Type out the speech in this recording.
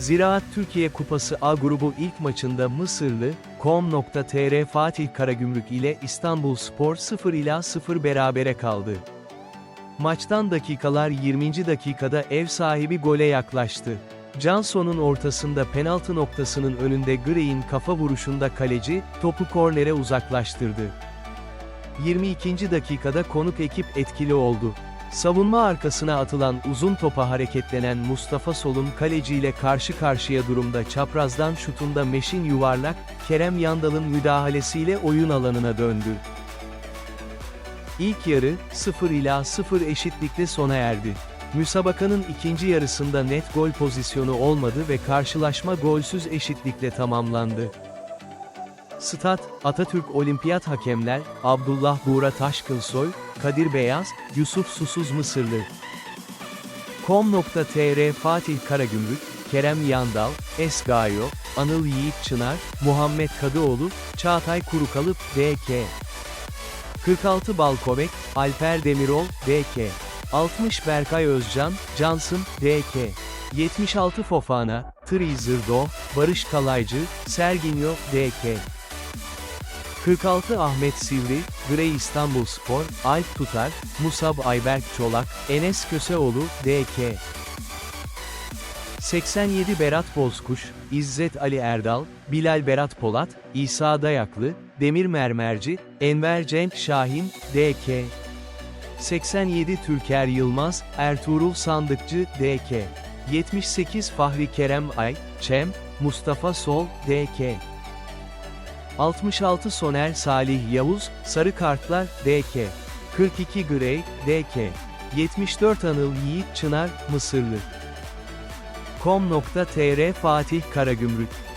Ziraat Türkiye Kupası A grubu ilk maçında Mısırlı, Com.tr Fatih Karagümrük ile İstanbul Spor 0 ila 0 berabere kaldı. Maçtan dakikalar 20. dakikada ev sahibi gole yaklaştı. Johnson'un ortasında penaltı noktasının önünde Gray'in kafa vuruşunda kaleci, topu kornere uzaklaştırdı. 22. dakikada konuk ekip etkili oldu. Savunma arkasına atılan uzun topa hareketlenen Mustafa Sol'un kaleciyle karşı karşıya durumda çaprazdan şutunda Meşin yuvarlak, Kerem Yandal'ın müdahalesiyle oyun alanına döndü. İlk yarı, 0 ila 0 eşitlikle sona erdi. Müsabakanın ikinci yarısında net gol pozisyonu olmadı ve karşılaşma golsüz eşitlikle tamamlandı. Stat, Atatürk Olimpiyat Hakemler, Abdullah Buğra Taşkınsoy, Kadir Beyaz, Yusuf Susuz Mısırlı. Com.tr Fatih Karagümrük, Kerem Yandal, Es Gayo, Anıl Yiğit Çınar, Muhammed Kadıoğlu, Çağatay Kurukalıp, DK. 46 Balkovek, Alper Demirol, DK. 60 Berkay Özcan, Cansın, DK. 76 Fofana, Trizerdo, Barış Kalaycı, Serginyo, DK. 46 Ahmet Sivri, Grey İstanbul Spor, Alp Tutar, Musab Ayberk Çolak, Enes Köseoğlu, DK. 87 Berat Bozkuş, İzzet Ali Erdal, Bilal Berat Polat, İsa Dayaklı, Demir Mermerci, Enver Cenk Şahin, DK. 87 Türker Yılmaz, Ertuğrul Sandıkçı, DK. 78 Fahri Kerem Ay, Çem, Mustafa Sol, DK. 66 Soner Salih Yavuz, Sarı Kartlar, DK. 42 Grey, DK. 74 Anıl Yiğit Çınar, Mısırlı. Com.tr Fatih Karagümrük